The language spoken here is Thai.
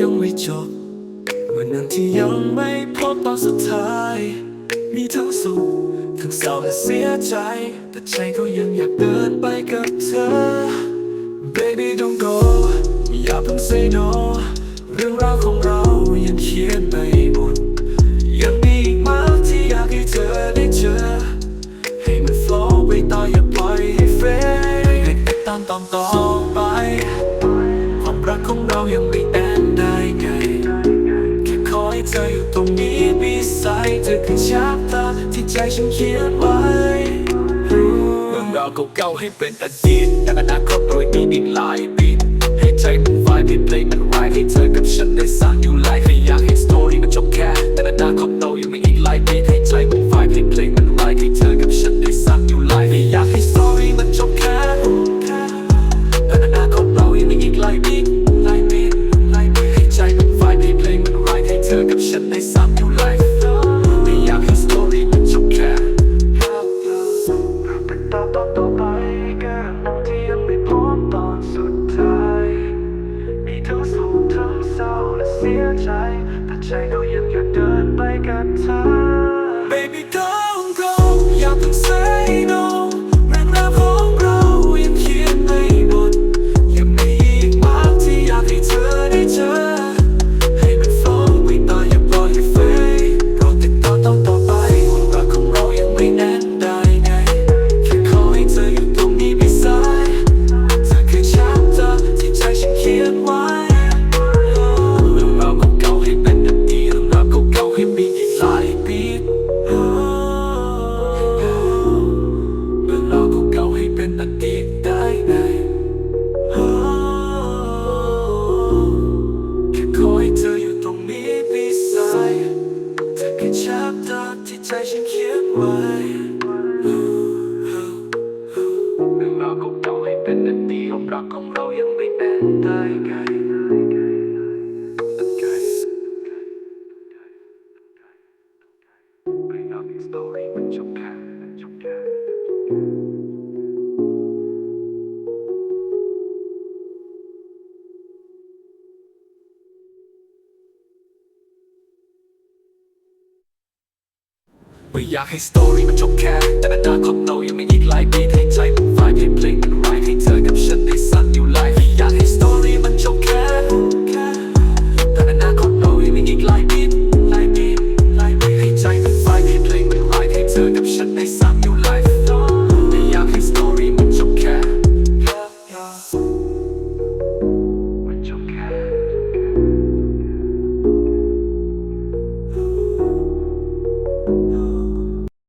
ยังไม่จบวันนั้นที่ยังไม่พบตอนสุดท้าย มีทั้งสุขทั้งเศร้าและเสียใจ แต่ใจก็ยังอยากเดินไปกับเธอ Baby don't go อย่าเพิ่ง say no เรื่องราวของเรายังเขียนไม่หมดยังมีอีกมากที่อยากให้เธอได้เจอ ให้มัน flow ไปต่ออย่าปล่อยให้เฟดให้ติดตามตอนต่อไป ความรักของเรายังไม่ ซเธอคือชาตาที่ใจฉันเขียนไว้เรื่องราวเก่าๆให้เป็นอดีตแต่อนาคตโดยมีดี ยใจแต่ใจก็ยังอยากเดินไปกับเธอ Baby don't go อย่าเพิ่ง say no ใจฉันเขียนไว้เรื่องราวเก่าให้เป็นอดีตความรักของเรายังไม่เป็นได้ไงไม่อยากให้สตอรี่มันจบ ไม่อยากให้สตอรี่มันจบแค่แต่อนาคตเรายังไม่อีกหลายปีให้ใจมันไฟเพลงเพลงมันไรให้เธอกัน